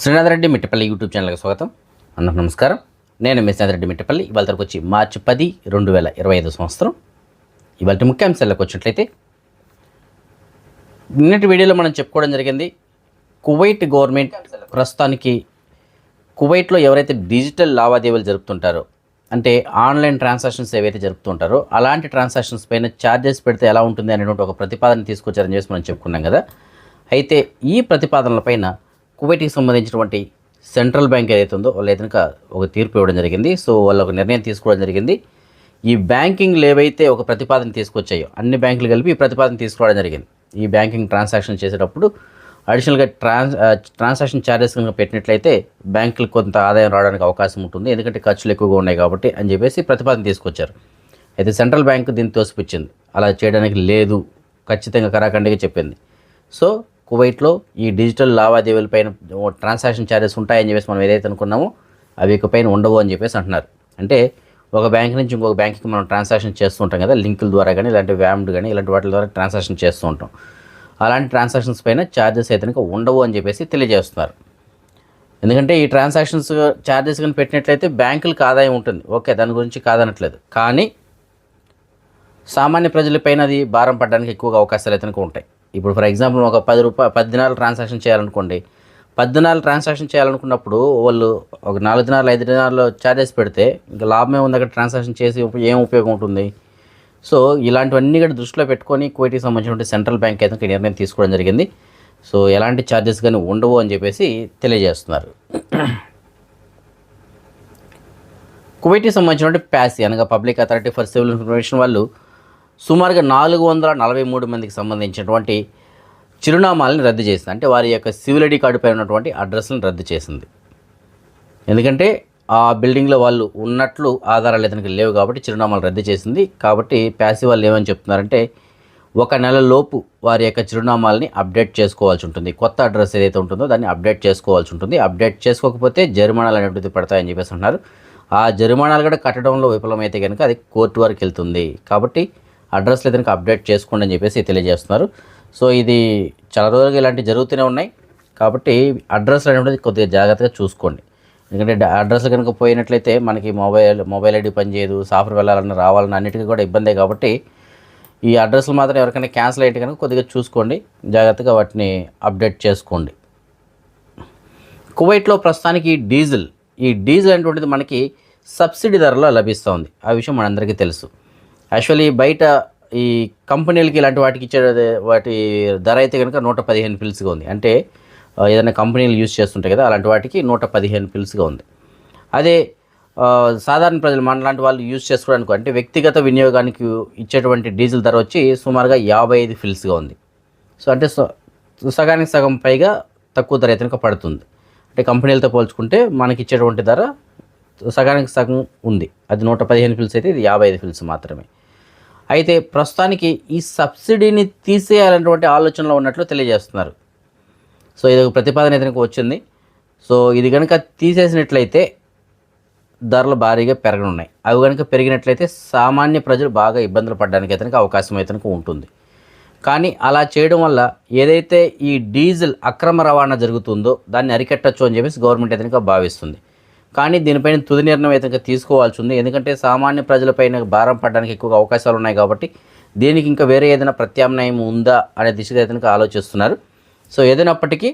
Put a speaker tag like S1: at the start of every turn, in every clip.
S1: Srinath Reddy Mittapalli YouTube ఛానల్కి స్వాగతం. అందరికి నమస్కారం. నేను మీ శ్రీనాథ్ రెడ్డి మిట్టపల్లి. ఇవాళ తరకు వచ్చి మార్చి పది రెండు వేల ఇరవై ఐదు సంవత్సరం. ఇవాళ ముఖ్యాంశాలకు వచ్చినట్లయితే నిన్నటి వీడియోలో మనం చెప్పుకోవడం జరిగింది కువైట్ గవర్నమెంట్ ప్రస్తుతానికి కువైట్లో ఎవరైతే డిజిటల్ లావాదేవీలు జరుపుతుంటారో అంటే ఆన్లైన్ ట్రాన్సాక్షన్స్ ఏవైతే జరుపుతుంటారో అలాంటి ట్రాన్సాక్షన్స్ పైన ఛార్జెస్ పెడితే ఎలా ఉంటుంది అనేటువంటి ఒక ప్రతిపాదన తీసుకొచ్చారని చెప్పి మనం చెప్పుకున్నాం కదా. అయితే ఈ ప్రతిపాదనలపైన కువైట్కి సంబంధించినటువంటి సెంట్రల్ బ్యాంక్ ఏదైతే ఉందో వాళ్ళు ఏదైనా ఒక తీర్పు ఇవ్వడం జరిగింది. సో వాళ్ళు ఒక నిర్ణయం తీసుకోవడం జరిగింది. ఈ బ్యాంకింగ్ ఏవైతే ఒక ప్రతిపాదన తీసుకొచ్చాయో అన్ని బ్యాంకులు కలిపి ఈ ప్రతిపాదన తీసుకోవడం జరిగింది. ఈ బ్యాంకింగ్ ట్రాన్సాక్షన్ చేసేటప్పుడు అడిషనల్గా ట్రాన్స్ ట్రాన్సాక్షన్ ఛార్జెస్ కనుక పెట్టినట్లయితే బ్యాంకులకు కొంత ఆదాయం రావడానికి అవకాశం ఉంటుంది. ఎందుకంటే ఖర్చులు ఎక్కువగా ఉన్నాయి కాబట్టి అని చెప్పేసి ప్రతిపాదన తీసుకొచ్చారు. అయితే సెంట్రల్ బ్యాంక్ దీన్ని తోసిపుచ్చింది. అలా చేయడానికి లేదు. ఖచ్చితంగా కరాఖండిగా చెప్పింది. సో కువైట్లో ఈ డిజిటల్ లావాదేవీలపైన ట్రాన్సాక్షన్ ఛార్జెస్ ఉంటాయని చెప్పేసి మనం ఏదైతే అనుకున్నామో అవి ఇకపైన ఉండవు అని చెప్పేసి అంటున్నారు. అంటే ఒక బ్యాంక్ నుంచి ఇంకొక బ్యాంక్కి మనం ట్రాన్సాక్షన్ చేస్తూ ఉంటాం కదా లింకుల ద్వారా కానీ ఇలాంటి వ్యామ్డ్ కానీ ఇలాంటి వాటి ద్వారా ట్రాన్సాక్షన్ చేస్తూ ఉంటాం. అలాంటి ట్రాన్సాక్షన్స్ పైన ఛార్జెస్ అయితే కనుక ఉండవు అని చెప్పేసి తెలియజేస్తున్నారు. ఎందుకంటే ఈ ట్రాన్సాక్షన్స్ ఛార్జెస్ కానీ పెట్టినట్లయితే బ్యాంకులకు ఆదాయం ఉంటుంది. ఓకే దాని గురించి కాదనట్లేదు. కానీ సామాన్య ప్రజలపైన అది భారం పడడానికి ఎక్కువగా అవకాశాలు అయితే ఉంటాయి. ఇప్పుడు ఫర్ ఎగ్జాంపుల్ ఒక పది రూపాయలు పది దినాలు ట్రాన్సాక్షన్ చేయాలనుకోండి పది దినాలు ట్రాన్సాక్షన్ చేయాలనుకున్నప్పుడు వాళ్ళు ఒక నాలుగు దినాలు ఐదు దినాల్లో ఛార్జెస్ పెడితే ఇంకా లాభమే ఉంది అక్కడ ట్రాన్సాక్షన్ చేసి ఏం ఉపయోగం ఉంటుంది? సో ఇలాంటివన్నీ కూడా దృష్టిలో పెట్టుకొని కువైట్కి సంబంధించినటువంటి సెంట్రల్ బ్యాంక్ అయితే నిర్ణయం తీసుకోవడం జరిగింది. సో ఎలాంటి ఛార్జెస్ కానీ ఉండవు అని చెప్పేసి తెలియజేస్తున్నారు. కువైట్కి సంబంధించినటువంటి ప్యాసి అనగా public authority for civil information వాళ్ళు సుమారుగా నాలుగు వందల నలభై మూడు మందికి సంబంధించినటువంటి చిరునామాలని రద్దు చేసింది. అంటే వారి యొక్క సివిల్ ఐడి కార్డు పైన ఉన్నటువంటి అడ్రస్లను రద్దు చేసింది. ఎందుకంటే ఆ బిల్డింగ్లో వాళ్ళు ఉన్నట్లు ఆధారాలు ఇతనికి లేవు కాబట్టి చిరునామాలు రద్దు చేసింది. కాబట్టి ప్యాసి వాళ్ళు ఏమని చెప్తున్నారంటే ఒక నెల లోపు వారి యొక్క చిరునామాలని అప్డేట్ చేసుకోవాల్సి ఉంటుంది. కొత్త అడ్రస్ ఏదైతే ఉంటుందో దాన్ని అప్డేట్ చేసుకోవాల్సి ఉంటుంది. అప్డేట్ చేసుకోకపోతే జరిమానాలు అనేటువంటిది పడతాయని చెప్పేసి అంటున్నారు. ఆ జరిమానాలు కూడా కట్టడంలో విఫలమైతే కనుక అది కోర్టు వరకు వెళ్తుంది. కాబట్టి అడ్రస్లు కనుక అప్డేట్ చేసుకోండి అని చెప్పేసి తెలియజేస్తున్నారు. సో ఇది చాలా రోజులుగా ఇలాంటివి జరుగుతూనే ఉన్నాయి. కాబట్టి అడ్రస్లు అనేటువంటిది కొద్దిగా జాగ్రత్తగా చూసుకోండి. ఎందుకంటే అడ్రస్ అడ్రస్లు కనుక పోయినట్లయితే మనకి మొబైల్ మొబైల్ ఐడి పనిచేయదు సాఫ్ట్వేర్ వెళ్ళాలన్నా రావాలన్నా అన్నిటికీ కూడా ఇబ్బందే కాబట్టి ఈ అడ్రస్లు మాత్రం ఎవరికైనా క్యాన్సిల్ అయితే కనుక కొద్దిగా చూసుకోండి. జాగ్రత్తగా వాటిని అప్డేట్ చేసుకోండి. కువైట్లో ప్రస్తుతానికి డీజిల్ ఈ డీజిల్ అనేటువంటిది మనకి సబ్సిడీ ధరలో లభిస్తుంది. ఆ విషయం మనందరికీ తెలుసు. యాక్చువల్లీ బయట ఈ కంపెనీలకి ఇలాంటి వాటికి ఇచ్చే వాటి ధర అయితే కనుక నూట పదిహేను పిల్స్గా ఉంది. అంటే ఏదైనా కంపెనీలు యూజ్ చేస్తుంటాయి కదా అలాంటి వాటికి నూట పదిహేను పిల్స్గా ఉంది. అదే సాధారణ ప్రజలు మన లాంటి వాళ్ళు యూజ్ చేసుకోవడానికి అంటే వ్యక్తిగత వినియోగానికి ఇచ్చేటువంటి డీజిల్ ధర వచ్చి సుమారుగా యాభై ఐదు ఫిల్స్గా ఉంది. సో అంటే స- సగానికి సగం పైగా తక్కువ ధర అయితే కనుక పడుతుంది. అంటే కంపెనీలతో పోల్చుకుంటే మనకి ఇచ్చేటువంటి ధర సగానికి సగం ఉంది. అది నూట పదిహేను ఫిల్స్ అయితే ఇది యాభై ఐదు ఫిల్స్ మాత్రమే. అయితే ప్రస్తుతానికి ఈ సబ్సిడీని తీసేయాలనేటువంటి ఆలోచనలో ఉన్నట్లు తెలియజేస్తున్నారు. సో ఇది ఒక ప్రతిపాదన అయితే వచ్చింది. సో ఇది కనుక తీసేసినట్లయితే ధరలు భారీగా పెరగనున్నాయి. అవి కనుక పెరిగినట్లయితే సామాన్య ప్రజలు బాగా ఇబ్బందులు పడడానికి అతనికి అవకాశం అయితే ఉంటుంది. కానీ అలా చేయడం వల్ల ఏదైతే ఈ డీజిల్ అక్రమ రవాణా జరుగుతుందో దాన్ని అరికట్టచ్చు అని చెప్పేసి గవర్నమెంట్ అయితే భావిస్తుంది. కానీ దీనిపైన తుది నిర్ణయం అయితే తీసుకోవాల్సి ఉంది ఎందుకంటే సామాన్య ప్రజలపైన భారం పడడానికి ఎక్కువగా అవకాశాలు ఉన్నాయి కాబట్టి దీనికి ఇంకా వేరే ఏదైనా ప్రత్యామ్నాయం ఉందా అనే దిశగా అయితే ఆలోచిస్తున్నారు. సో ఏదైనప్పటికీ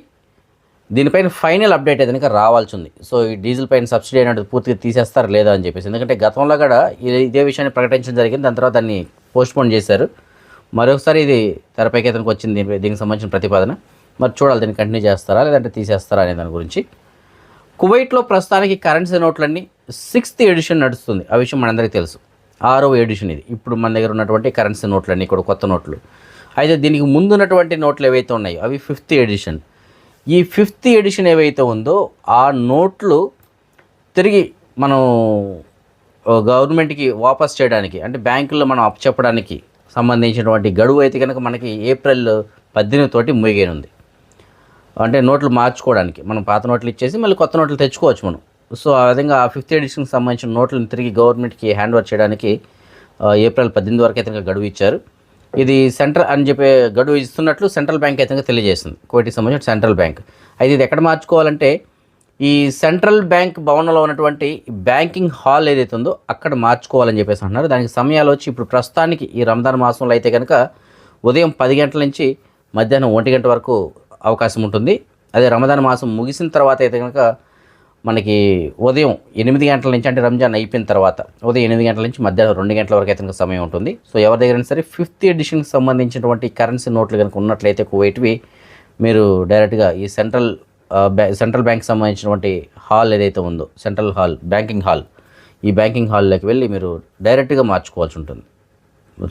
S1: దీనిపైన ఫైనల్ అప్డేట్ అయితే రావాల్సి ఉంది. సో ఈ డీజిల్ పైన సబ్సిడీ అనేది పూర్తిగా తీసేస్తారు లేదా అని చెప్పేసి ఎందుకంటే గతంలో కూడా ఇదే విషయాన్ని ప్రకటించడం జరిగింది దాని తర్వాత దాన్ని పోస్ట్పోన్ చేశారు. మరొకసారి ఇది తెరపైకి అతనికి వచ్చింది దీనికి సంబంధించిన ప్రతిపాదన. మరి చూడాలి దీన్ని కంటిన్యూ చేస్తారా లేదంటే తీసేస్తారా అనే దాని గురించి. కువైట్లో ప్రస్తుతానికి కరెన్సీ నోట్లన్నీ సిక్స్త్ ఎడిషన్ నడుస్తుంది. ఆ విషయం మనందరికీ తెలుసు. ఆరవ ఎడిషన్ ఇది. ఇప్పుడు మన దగ్గర ఉన్నటువంటి కరెన్సీ నోట్లన్నీ కూడా కొత్త నోట్లు. అయితే దీనికి ముందు ఉన్నటువంటి నోట్లు ఏవైతే ఉన్నాయో అవి ఫిఫ్త్ ఎడిషన్. ఈ ఫిఫ్త్ ఎడిషన్ ఏవైతే ఉందో ఆ నోట్లు తిరిగి మనం గవర్నమెంట్కి వాపస్ చేయడానికి అంటే బ్యాంకుల్లో మనం అప్పచెప్పడానికి సంబంధించినటువంటి గడువు అయితే కనుక మనకి ఏప్రిల్ పద్దెనిమిది తోటి ముగియనుంది. అంటే నోట్లు మార్చుకోవడానికి. మనం పాత నోట్లు ఇచ్చేసి మళ్ళీ కొత్త నోట్లు తెచ్చుకోవచ్చు మనం. సో ఆ విధంగా ఆ ఫిఫ్త్ ఎడిషన్కి సంబంధించిన నోట్లను తిరిగి గవర్నమెంట్కి హ్యాండ్ ఓవర్ చేయడానికి ఏప్రిల్ పద్దెనిమిది వరకు అయితే గడువు ఇచ్చారు. ఇది సెంట్రల్ అని చెప్పే గడువు ఇస్తున్నట్లు సెంట్రల్ బ్యాంక్ అయితే తెలియజేసింది కోటికి సంబంధించిన సెంట్రల్ బ్యాంక్. అయితే ఇది ఎక్కడ మార్చుకోవాలంటే ఈ సెంట్రల్ బ్యాంక్ భవనంలో ఉన్నటువంటి బ్యాంకింగ్ హాల్ ఏదైతే ఉందో అక్కడ మార్చుకోవాలని చెప్పేసి అంటున్నారు. దానికి సమయాలు వచ్చి ఇప్పుడు ప్రస్తుతానికి ఈ రంజాన్ మాసంలో అయితే కనుక ఉదయం పది గంటల నుంచి మధ్యాహ్నం ఒంటి గంట వరకు అవకాశం ఉంటుంది. అదే రమదాన్ మాసం ముగిసిన తర్వాత అయితే కనుక మనకి ఉదయం ఎనిమిది గంటల నుంచి అంటే రంజాన్ అయిపోయిన తర్వాత ఉదయం ఎనిమిది గంటల నుంచి మధ్యాహ్నం రెండు గంటల వరకు అయితే సమయం ఉంటుంది. సో ఎవరి దగ్గర సరే ఫిఫ్త్ ఎడిషన్కి సంబంధించినటువంటి కరెన్సీ నోట్లు కనుక ఉన్నట్లయితే కువైట్వి మీరు డైరెక్ట్గా ఈ సెంట్రల్ సెంట్రల్ బ్యాంక్ సంబంధించినటువంటి హాల్ ఏదైతే ఉందో సెంట్రల్ హాల్ బ్యాంకింగ్ హాల్ ఈ బ్యాంకింగ్ హాల్లోకి వెళ్ళి మీరు డైరెక్ట్గా మార్చుకోవాల్సి ఉంటుంది.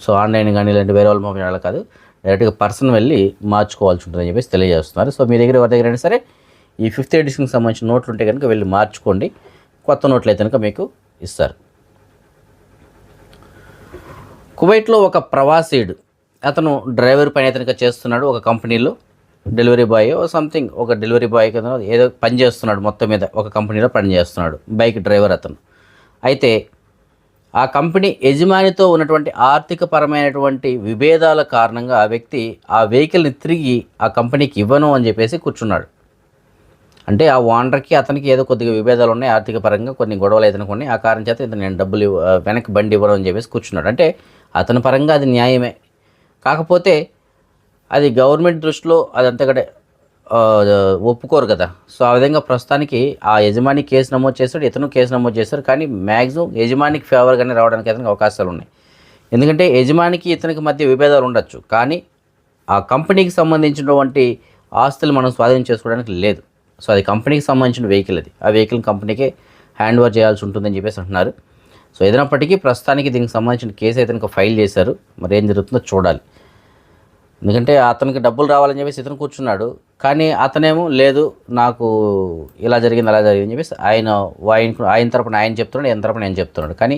S1: సో ఆన్లైన్ కానీ ఇలాంటి వేరే వాళ్ళ మొబైల్ కాదు. డైరెక్ట్గా పర్సన్ వెళ్ళి మార్చుకోవాల్సి ఉంటుందని చెప్పేసి తెలియజేస్తున్నారు. సో మీ దగ్గర ఎవరి దగ్గర అయినా సరే ఈ ఫిఫ్త్ ఎడిషన్కి సంబంధించిన నోట్లు ఉంటే కనుక వెళ్ళి మార్చుకోండి. కొత్త నోట్లు అయితే కనుక మీకు ఇస్తారు. కువైట్లో ఒక ప్రవాసీడు అతను డ్రైవర్ పని అతనిగా చేస్తున్నాడు ఒక కంపెనీలో డెలివరీ బాయ్ సంథింగ్ ఒక డెలివరీ బాయ్ ఏదో పని చేస్తున్నాడు మొత్తం మీద ఒక కంపెనీలో పని చేస్తున్నాడు బైక్ డ్రైవర్ అతను. అయితే ఆ కంపెనీ యజమానితో ఉన్నటువంటి ఆర్థికపరమైనటువంటి విభేదాల కారణంగా ఆ వ్యక్తి ఆ వెహికల్ని తిరిగి ఆ కంపెనీకి ఇవ్వను అని చెప్పేసి కూర్చున్నాడు. అంటే ఆ ఓనర్కి అతనికి ఏదో కొద్దిగా విభేదాలు ఉన్నాయి ఆర్థిక పరంగా కొన్ని గొడవలు అయితే కొన్ని ఆ కారణం చేత ఇతను నేను డబ్బులు వెనక్కి బండి ఇవ్వడం అని చెప్పేసి కూర్చున్నాడు. అంటే అతని పరంగా అది న్యాయమే. కాకపోతే అది గవర్నమెంట్ దృష్టిలో అదంతా ఒప్పుకోరు కదా. సో ఆ విధంగా ప్రస్తుతానికి ఆ యజమాని కేసు నమోదు చేస్తాడు ఇతను కేసు నమోదు చేస్తారు కానీ మ్యాక్సిమం యజమానికి ఫేవర్గానే రావడానికి అతనికి అవకాశాలు ఉన్నాయి. ఎందుకంటే యజమానికి ఇతనికి మధ్య విభేదాలు ఉండొచ్చు కానీ ఆ కంపెనీకి సంబంధించినటువంటి ఆస్తులు మనం స్వాధీనం చేసుకోవడానికి లేదు. సో అది కంపెనీకి సంబంధించిన వెహికల్ అది. ఆ వెహికల్ కంపెనీకే హ్యాండ్ ఓవర్ చేయాల్సి ఉంటుందని చెప్పేసి అంటున్నారు. సో ఏదైనప్పటికీ ప్రస్తుతానికి దీనికి సంబంధించిన కేసు అయితే కనుక ఫైల్ చేశారు. మరి ఏం జరుగుతుందో చూడాలి. ఎందుకంటే అతనికి డబ్బులు రావాలని చెప్పేసి ఇతను కూర్చున్నాడు. కానీ అతనేమో లేదు నాకు ఇలా జరిగింది అలా జరిగింది అని చెప్పేసి ఆయన ఆయన ఆయన తరపున ఆయన చెప్తున్నాడు ఆయన తరపున నేను చెప్తున్నాడు. కానీ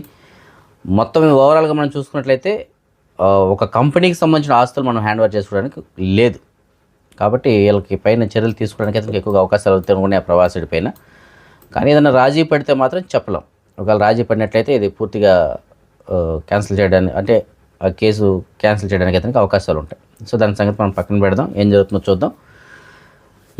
S1: మొత్తం ఓవరాల్గా మనం చూసుకున్నట్లయితే ఒక కంపెనీకి సంబంధించిన ఆస్తులు మనం హ్యాండ్ ఓవర్ చేసుకోవడానికి లేదు. కాబట్టి వీళ్ళకి పైన చర్యలు తీసుకోవడానికి అయితే ఎక్కువగా అవకాశాలు అవుతాయి ఆ ప్రవాసుడి పైన. కానీ ఏదైనా రాజీ పడితే మాత్రం చెప్పలేం. ఒకవేళ రాజీ పడినట్లయితే ఇది పూర్తిగా క్యాన్సిల్ చేయడానికి అంటే ఆ కేసు క్యాన్సిల్ చేయడానికి అయితే అవకాశాలు ఉంటాయి. సో దాని సంగతి మనం పక్కన పెడదాం. ఏం జరుగుతుందో చూద్దాం.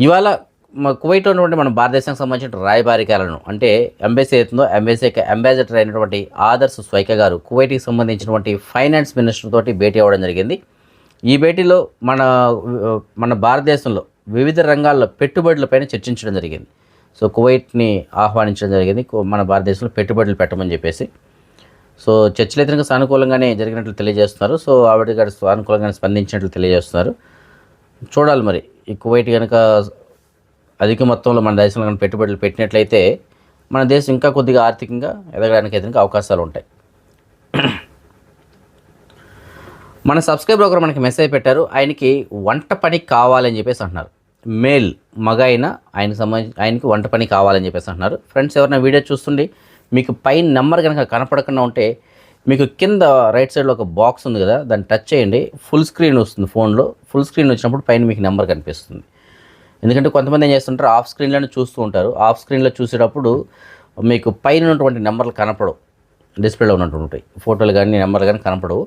S1: ఇవాళ కువైట్ కువైట్లో ఉన్నటువంటి మన భారతదేశానికి సంబంధించిన రాయబారికాలను అంటే ఎంబసీ అవుతుందో ఎంబసీ అంబాసిడర్ అయినటువంటి ఆదర్శ్ స్వైక గారు కువైట్కి సంబంధించినటువంటి ఫైనాన్స్ మినిస్టర్ తోటి భేటీ అవ్వడం జరిగింది. ఈ భేటీలో మన మన భారతదేశంలో వివిధ రంగాల్లో పెట్టుబడులపైన చర్చించడం జరిగింది. సో కువైట్ని ఆహ్వానించడం జరిగింది. మన భారతదేశంలో పెట్టుబడులు పెట్టమని చెప్పేసి. సో చర్చలు అయితే సానుకూలంగానే జరిగినట్లు తెలియజేస్తున్నారు. సో ఆవిడ గారు సానుకూలంగానే స్పందించినట్లు తెలియజేస్తున్నారు. చూడాలి మరి. ఈ కువైట్ కనుక అధిక మొత్తంలో మన దేశంలో కనుక పెట్టుబడులు పెట్టినట్లయితే మన దేశం ఇంకా కొద్దిగా ఆర్థికంగా ఎదగడానికి అయితే అవకాశాలు ఉంటాయి. మన సబ్స్క్రైబర్ ఒకరు మనకి మెసేజ్ పెట్టారు ఆయనకి వంట పని కావాలని చెప్పేసి అంటున్నారు. మేల్ మగ అయినా ఆయనకి సంబంధించి ఆయనకి వంట పని కావాలని చెప్పేసి అంటున్నారు. ఫ్రెండ్స్ ఎవరైనా వీడియో చూస్తుండి మీకు పైన నెంబర్ కనుక కనపడకుండా ఉంటే మీకు కింద రైట్ సైడ్లో ఒక బాక్స్ ఉంది కదా దాన్ని టచ్ చేయండి. ఫుల్ స్క్రీన్ వస్తుంది ఫోన్లో ఫుల్ స్క్రీన్ వచ్చినప్పుడు పైన మీకు నెంబర్ కనిపిస్తుంది. ఎందుకంటే కొంతమంది ఏం చేస్తుంటారు ఆఫ్ స్క్రీన్లోనే చూస్తూ ఉంటారు. ఆఫ్ స్క్రీన్లో చూసేటప్పుడు మీకు పైన ఉన్నటువంటి నెంబర్లు కనపడవు. డిస్ప్లేలో ఉన్నటువంటి ఫోటోలు కానీ నెంబర్లు కానీ కనపడవు.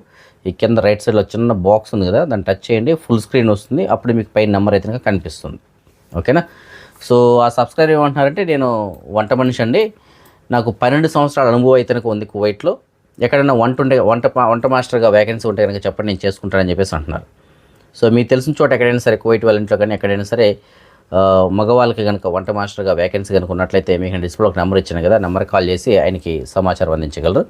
S1: ఈ కింద రైట్ సైడ్లో చిన్న బాక్స్ ఉంది కదా దాన్ని టచ్ చేయండి. ఫుల్ స్క్రీన్ వస్తుంది. అప్పుడు మీకు పైన నెంబర్ అయితే కనిపిస్తుంది. ఓకేనా సో ఆ సబ్స్క్రైబర్ ఏమంటున్నారంటే నేను వంట మనిషి అండి. నాకు పన్నెండు సంవత్సరాల అనుభవం అయితే ఉంది కువైట్లో. ఎక్కడైనా వంట ఉండే వంట వంట మాస్టర్గా వేకెన్సీ ఉంటే కనుక చెప్పండి నేను చేసుకుంటానని చెప్పేసి అంటున్నారు. సో మీకు తెలిసిన చోట ఎక్కడైనా సరే కువైట్ వాళ్ళ ఇంట్లో కానీ ఎక్కడైనా సరే మగవాళ్ళకి కనుక వంట మాస్టర్గా వేకెన్సీ కనుక ఉన్నట్లయితే మీకు డిస్ప్లే ఒక నెంబర్ ఇచ్చాను కదా నెంబర్ కాల్ చేసి ఆయనకి సమాచారం అందించగలరు.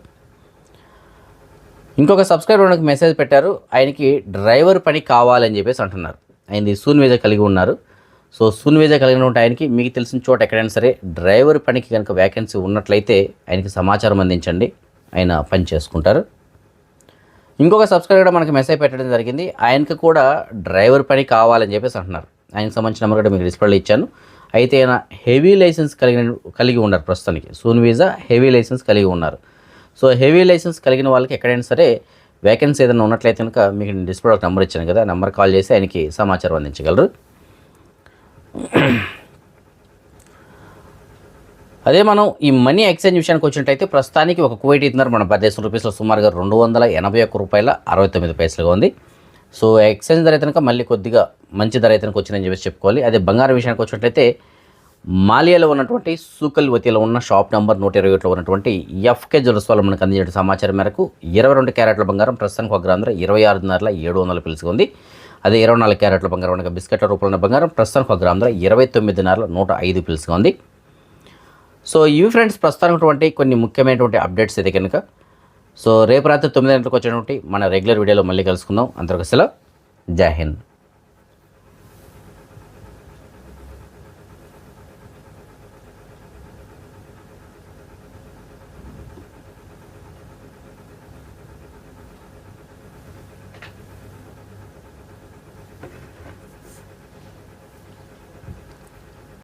S1: ఇంకొక సబ్స్క్రైబర్ మెసేజ్ పెట్టారు ఆయనకి డ్రైవర్ పని కావాలని చెప్పేసి అంటున్నారు. ఆయనది సూన్ కలిగి ఉన్నారు. సో సూన్ వీజా కలిగిన ఆయనకి మీకు తెలిసిన చోట ఎక్కడైనా సరే డ్రైవర్ పనికి కనుక వేకెన్సీ ఉన్నట్లయితే ఆయనకి సమాచారం అందించండి. ఆయన పని చేసుకుంటారు. ఇంకొక సబ్స్క్రైబర్ మనకి మెసేజ్ పెట్టడం జరిగింది. ఆయనకి కూడా డ్రైవర్ పని కావాలని చెప్పేసి అంటున్నారు. ఆయనకు సంబంధించిన నెంబర్ కూడా మీకు డిస్ప్లేలో ఇచ్చాను. అయితే ఆయన హెవీ లైసెన్స్ కలిగిన కలిగి ఉన్నారు ప్రస్తుతానికి. సూన్ వీజా హెవీ లైసెన్స్ కలిగి ఉన్నారు. సో హెవీ లైసెన్స్ కలిగిన వాళ్ళకి ఎక్కడైనా సరే వేకెన్సీ ఏదైనా ఉన్నట్లయితే కనుక మీకు డిస్ప్లే ఒక నెంబర్ ఇచ్చాను కదా. నెంబర్ కాల్ చేసి ఆయనకి సమాచారం అందించగలరు. అదే మనం ఈ మనీ ఎక్స్చేంజ్ విషయానికి వచ్చినట్టయితే ప్రస్తుతానికి ఒక కువైట్ ఇస్తున్నారు మన భారతదేశం రూపీస్లో సుమారుగా రెండు వందల ఎనభై ఒక్క రూపాయల అరవై తొమ్మిది పైసలుగా ఉంది. సో ఎక్స్చేంజ్ ధర అయితే మళ్ళీ కొద్దిగా మంచి ధర అయితే వచ్చిందని చెప్పేసి చెప్పుకోవాలి. అదే బంగారం విషయానికి వచ్చినట్టయితే మాలియాలో ఉన్నటువంటి సూకల్ వతిలో ఉన్న షాప్ నెంబర్ నూట ఇరవై ఒకటిలో ఉన్నటువంటి ఎఫ్కే జ్యువెల్స్ వాళ్ళు మనకు అందించిన సమాచారం మేరకు ఇరవై రెండు క్యారెట్ల బంగారం ప్రస్తుతానికి ఒక గ్రామ ధర ఇరవై ఆరున్నరల ఏడు వందల పిలుచుకు ఉంది. అదే ఇరవై నాలుగు క్యారెట్ల బంగారం అనగా బిస్కెట్ల రూపంలో ఉన్న బంగారం ప్రస్తుతానికి ఒక గ్రామ ధర ఇరవై తొమ్మిదిన్నరల నూట ఐదు పిలుచుగా ఉంది. సో ఇవి ఫ్రెండ్స్ ప్రస్తుతానికి కొన్ని ముఖ్యమైనటువంటి అప్డేట్స్ అయితే కనుక. సో రేపు రాత్రి తొమ్మిది గంటలకు వచ్చినటువంటి మన రెగ్యులర్ వీడియోలో మళ్ళీ కలుసుకుందాం. అంతవరకు సెలవు. జై హింద్.